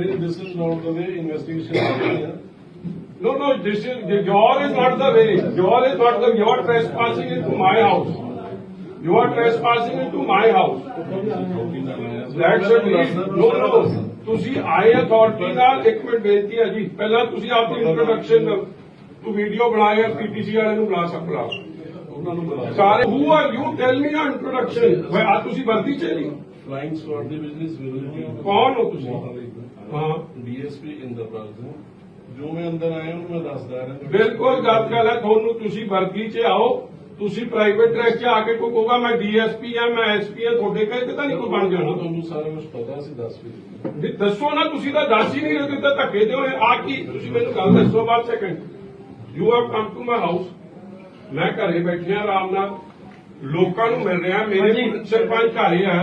Maybe this is not the way investigation is happening. No, no, this is, your is not the way. Your is not the, you are trespassing into my house. You are trespassing into my house. That's a please, no, no. ਤੁਸੀਂ ਆਏ authority ਨਾਲ ਇੱਕ minute ਬੇਨਤੀ ਹੈ ਜੀ ਪਹਿਲਾਂ ਤੁਸੀਂ ਆਪਣੀ ਇੰਟਰੋਡਕਸ਼ਨ ਤੂੰ ਵੀਡੀਓ ਬਣਾਇਆ ਪੀਟੀਸੀ ਵਾਲੇ ਨੂੰ ਬੁਲਾ ਸਕਦਾ ਉਹਨਾਂ ਨੂੰ ਬੁਲਾਇਆ ਸਾਰੇ who are you tell me your introduction ਵੇ ਆ ਤੁਸੀਂ ਵਰਦੀ ਚ ਨਹੀਂ ਫਲਾਈਂਗ ਸquad ਦੇ ਬਿਜ਼ਨਸ ਵਿਰੋਧੀ ਕੌਣ ਹੋ ਤੁਸੀਂ ਹਾਂ। ਡੀਐਸਪੀ ਇੰਦਰਪਾਲ ਸਿੰਘ ਜੋ ਮੈਂ ਅੰਦਰ ਆਇਆ ਉਹਨੂੰ ਮੈਂ ਦੱਸਦਾ ਰਿਹਾ ਬਿਲਕੁਲ ਗਲਤ ਗੱਲ ਹੈ ਤੁਹਾਨੂੰ ਤੁਸੀਂ ਵਰਦੀ 'ਚ ਆਓ ਤੁਸੀਂ ਪ੍ਰਾਈਵੇਟ ਡਰੈਸ 'ਚ ਆ ਕੇ ਕੋਈ ਕਹੋਗਾ ਮੈਂ ਡੀਐਸਪੀ ਆ ਮੈਂ ਐਸਪੀ ਆ ਤੁਹਾਡੇ ਕਹੇ ਤੇ ਤਾਂ ਨਹੀਂ ਕੋਈ ਬਣ ਜਾਣਾ। ਤੁਹਾਨੂੰ ਸਾਰਾ ਕੁਝ ਪਤਾ ਸੀ ਦੱਸ ਵੀ ਦਿੱਤਾ। ਵੀ ਦੱਸੋ ਨਾ ਤੁਸੀਂ ਤਾਂ ਦੱਸ ਹੀ ਨਹੀਂ ਰਹੇ ਤੁਸੀਂ ਤਾਂ ਧੱਕੇ ਤੇ ਹੋਏ ਆ ਕੀ ਤੁਸੀਂ ਮੈਨੂੰ ਗੱਲ ਦੱਸੋ ਬਾਅਦ second you have come to my house ਮੈਂ ਘਰੇ ਬੈਠਿਆ ਆਰਾਮ ਨਾਲ। ਲੋਕਾਂ ਨੂੰ ਮਿਲ ਰਿਹਾ ਮੇਰੇ ਸਰਪੰਚ ਘਰੇ ਆ।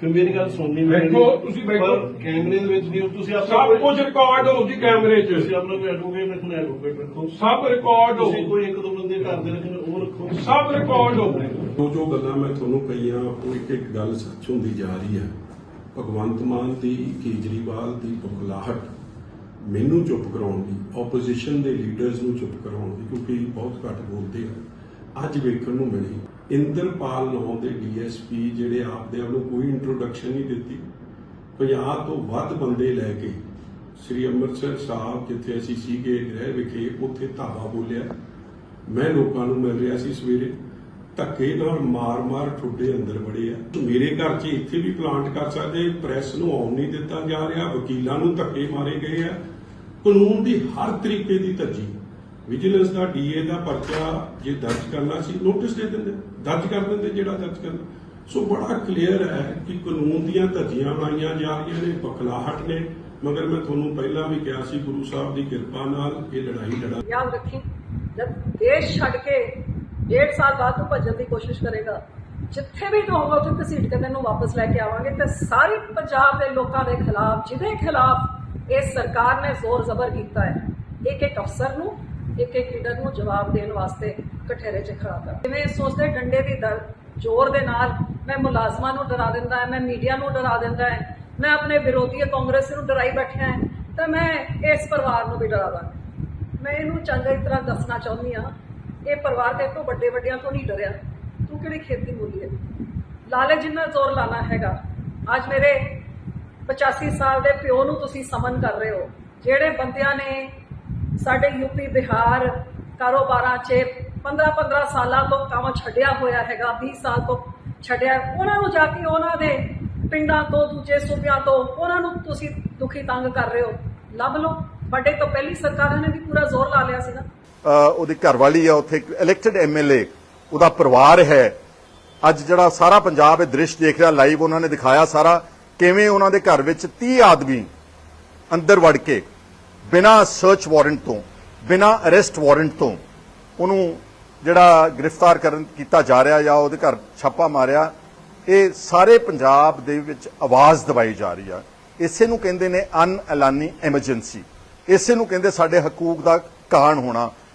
ਫਿਰ ਮੇਰੀ ਗੱਲ ਸੁਣਨੀ ਬੈਠੋ, ਤੁਸੀਂ ਬੈਠੋ। ਪਰ ਕੈਮਰੇ ਦੇ ਵਿੱਚ ਨਹੀਂ ਹੋ, ਤੁਸੀਂ ਆਪਣਾ ਸਭ ਕੁਝ ਰਿਕਾਰਡ ਹੋ ਜੀ ਕੈਮਰੇ 'ਚ। ਤੁਸੀਂ ਆਪਣਾ ਕੋਈ ਐਡਵੋਕੇਟ ਰੱਖੋ ਐਡਵੋਕੇਟ ਰੱਖੋ। ਸਭ ਰਿਕਾਰਡ ਹੋ। ਤੁਸੀਂ ਕੋਈ ਇੱਕ ਦੋ ਬੰਦੇ ਘਰ ਦੇ ਰੱਖਣੇ ਉਹ ਰੱਖੋ। ਸਭ ਰਿਕਾਰਡ ਹੋ। ਜੋ ਜੋ ਗੱਲਾਂ ਮੈਂ ਤੁਹਾਨੂੰ ਕਹੀਆਂ ਉਹ ਇੱਕ ਇੱਕ ਗੱਲ ਸੱਚ ਹੁੰਦੀ ਜਾ ਰਹੀ ਹੈ। ਭਗਵੰਤ ਮਾਨ ਦੀ ਕੇਜਰੀਵਾਲ ਦੀ ਬੁਖਲਾਹਟ ਮੈਨੂੰ ਚੁੱਪ ਕਰਾਉਣ ਦੀ ਆਪੋਜੀਸ਼ਨ ਦੇ ਲੀਡਰਸ ਨੂੰ ਚੁੱਪ ਕਰਾਉਣ ਦੀ ਕਿਉਂਕਿ ਬਹੁਤ ਘੱਟ ਬੋਲਦੇ ਆ। ਅੱਜ ਵੇਖਣ ਨੂੰ ਮਿਲੀ। ਇੰਦਰਪਾਲ ਨਾਂ ਦੇ ਡੀਐਸਪੀ ਜਿਹੜੇ ਆਪਦੇ ਆਪ ਨੂੰ ਕੋਈ ਇੰਟਰੋਡਕਸ਼ਨ ਨਹੀਂ ਦਿੱਤੀ। 50 ਤੋਂ ਵੱਧ ਬੰਦੇ ਲੈ ਕੇ ਸ੍ਰੀ ਅੰਮ੍ਰਿਤਸਰ ਸਾਹਿਬ, ਜਿੱਥੇ ਅਸੀਂ ਸੀਗੇ ਗ੍ਰਹਿ ਵਿਖੇ, ਉੱਥੇ ਧਾਵਾ ਬੋਲਿਆ। ਮੈਂ ਲੋਕਾਂ ਨੂੰ ਮਿਲ ਰਿਹਾ ਸੀ ਸਵੇਰੇ। ਧੱਕੇ ਨਾਲ ਮਾਰ-ਮਾਰ ਠੁੱਡੇ ਅੰਦਰ ਵੜੇ ਆ। ਮੇਰੇ ਘਰ 'ਚ ਇੱਥੇ ਵੀ ਪਲਾਂਟ ਕਰ ਸਕਦੇ ਪ੍ਰੈਸ ਨੂੰ ਆਉਣ ਨਹੀਂ ਦਿੱਤਾ ਜਾ ਰਿਹਾ, ਵਕੀਲਾਂ ਨੂੰ ਧੱਕੇ ਮਾਰੇ ਗਏ ਆ। ਕਾਨੂੰਨ ਦੀ ਹਰ ਤਰੀਕੇ ਦੀ ਧੱਜੀ। ਵਿਜੀਲੈਂਸ ਦਾ ਡੀਏ ਦਾ ਪਰਚਾ ਜੇ ਦਰਜ ਕਰਨਾ ਸੀ, ਨੋਟਿਸ ਦੇ ਦਿੰਦੇ, ਦਰਜ ਕਰ ਦਿੰਦੇ ਜਿਹੜਾ ਦਰਜ ਕਰਨਾ। ਸੋ ਬੜਾ ਕਲੀਅਰ ਹੈ ਕਿ ਕਾਨੂੰਨ ਦੀਆਂ ਧੱਜੀਆਂ ਬਣਾਈਆਂ ਜਾ ਰਹੀਆਂ ਨੇ, ਬਖਲਾਹਟ ਨੇ। ਮਗਰ ਮੈਂ ਤੁਹਾਨੂੰ ਪਹਿਲਾਂ ਵੀ ਕਿਹਾ ਸੀ, ਗੁਰੂ ਸਾਹਿਬ ਦੀ ਕਿਰਪਾ ਨਾਲ ਇਹ ਲੜਾਈ ਲੜਾ ਯਾਦ ਰੱਖੀ, ਜਦ ਦੇਸ਼ ਛੱਡ ਕੇ ਡੇਢ ਸਾਲ ਬਾਅਦ ਤੂੰ ਭੱਜਣ ਦੀ ਕੋਸ਼ਿਸ਼ ਕਰੇਗਾ, ਜਿੱਥੇ ਵੀ ਤੂੰ ਹੋਗਾ ਉੱਥੇ ਘਸੀਟ ਕੇ ਤੈਨੂੰ ਵਾਪਸ ਲੈ ਕੇ ਆਵਾਂਗੇ ਤੇ ਸਾਰੀ ਪੰਜਾਬ ਦੇ ਲੋਕਾਂ ਦੇ ਖਿਲਾਫ, ਜਿਹਦੇ ਖਿਲਾਫ ਇਸ ਸਰਕਾਰ ਨੇ ਜ਼ੋਰ ਜ਼ਬਰ ਕੀਤਾ ਹੈ ਇੱਕ ਇੱਕ ਅਫਸਰ ਨੂੰ ਇੱਕ ਇੱਕ ਲੀਡਰ ਨੂੰ ਜਵਾਬ ਦੇਣ ਵਾਸਤੇ ਕਠੇਰੇ 'ਚ ਖੜਾ ਕਰ ਜਿਵੇਂ ਸੋਚਦੇ ਡੰਡੇ ਦੀ ਦਰ ਜ਼ੋਰ ਦੇ ਨਾਲ ਮੈਂ ਮੁਲਾਜ਼ਮਾਂ ਨੂੰ ਡਰਾ ਦਿੰਦਾ ਹੈ, ਮੈਂ ਮੀਡੀਆ ਨੂੰ ਡਰਾ ਦਿੰਦਾ ਹੈ, ਮੈਂ ਆਪਣੇ ਵਿਰੋਧੀ ਕਾਂਗਰਸ ਨੂੰ ਡਰਾਈ ਬੈਠਿਆ ਹੈ, ਤਾਂ ਮੈਂ ਇਸ ਪਰਿਵਾਰ ਨੂੰ ਵੀ ਡਰਾਦਾ ਮੈਂ ਇਹਨੂੰ ਚੰਗੀ ਤਰ੍ਹਾਂ ਦੱਸਣਾ ਚਾਹੁੰਦੀ ਆ ਇਹ ਪਰਿਵਾਰ ਦੇ ਤੋਂ ਵੱਡੇ ਵੱਡਿਆਂ ਤੋਂ ਨਹੀਂ ਡਰਿਆ। ਤੂੰ ਕਿਹੜੀ ਖੇਤੀ ਬੋਲੀ ਹੈ? ਲਾਲੇ ਜਿੰਨਾ ਜ਼ੋਰ ਲਾਣਾ ਹੈਗਾ। ਅੱਜ ਮੇਰੇ 85 ਸਾਲ ਦੇ ਪਿਓ ਨੂੰ ਤੁਸੀਂ ਸਮਨ ਕਰ ਰਹੇ ਹੋ। ਜਿਹੜੇ ਬੰਦਿਆਂ ਨੇ ਸਾਡੇ ਯੂਪੀ ਬਿਹਾਰ ਕਾਰੋਬਾਰਾਂ 'ਚ 15 15 ਸਾਲਾਂ ਤੋਂ ਕੰਮ ਛੱਡਿਆ ਹੋਇਆ ਹੈਗਾ 20 ਸਾਲ ਤੋਂ ਛੱਡਿਆ। ਉਹਨਾਂ ਨੂੰ ਜਾ ਕੇ ਉਹਨਾਂ ਦੇ ਪਿੰਡਾਂ ਤੋਂ ਦੂਜੇ ਸੂਬਿਆਂ ਤੋਂ ਉਹਨਾਂ ਨੂੰ ਤੁਸੀਂ ਦੁਖੀ ਤੰਗ ਕਰ ਰਹੇ ਹੋ ਲੱਭ ਲਓ। ਵੱਡੇ ਤੋਂ ਪਹਿਲੀ ਸਰਕਾਰਾਂ ਨੇ ਵੀ ਪੂਰਾ ਜ਼ੋਰ ਲਾ ਲਿਆ ਸੀ ਨਾ ਅ, ਉਹਦੀ ਘਰਵਾਲੀ ਆ ਉੱਥੇ ਇੱਕ ਇਲੈਕਟਡ ਐਮਐਲਏ ਉਹਦਾ ਪਰਿਵਾਰ ਹੈ। ਅੱਜ ਜਿਹੜਾ ਸਾਰਾ ਪੰਜਾਬ ਇਹ ਦ੍ਰਿਸ਼ ਦੇਖ ਰਿਹਾ ਲਾਈਵ ਉਹਨਾਂ ਨੇ ਦਿਖਾਇਆ ਸਾਰਾ ਕਿਵੇਂ ਉਹਨਾਂ ਦੇ ਘਰ ਵਿੱਚ 30 ਆਦਮੀ ਅੰਦਰ ਵੜ ਕੇ ਬਿਨਾਂ ਸਰਚ ਵਾਰੰਟ ਤੋਂ, ਬਿਨਾਂ ਅਰੈਸਟ ਵਾਰੰਟ ਤੋਂ ਉਹਨੂੰ ਜਿਹੜਾ ਗ੍ਰਿਫਤਾਰ ਕਰਨ, ਕੀਤਾ ਜਾ ਰਿਹਾ ਜਾਂ ਉਹਦੇ ਘਰ ਛਾਪਾ ਮਾਰਿਆ, ਇਹ ਸਾਰੇ ਪੰਜਾਬ ਦੇ ਵਿੱਚ ਆਵਾਜ਼ ਦਬਾਈ ਜਾ ਰਹੀ ਆ। ਇਸੇ ਨੂੰ ਕਹਿੰਦੇ ਨੇ ਅਨ ਐਲਾਨੀ ਐਮਰਜੈਂਸੀ ਇਸੇ ਨੂੰ ਕਹਿੰਦੇ ਸਾਡੇ ਹਕੂਕ ਦਾ ਕਾਣ ਹੋਣਾ।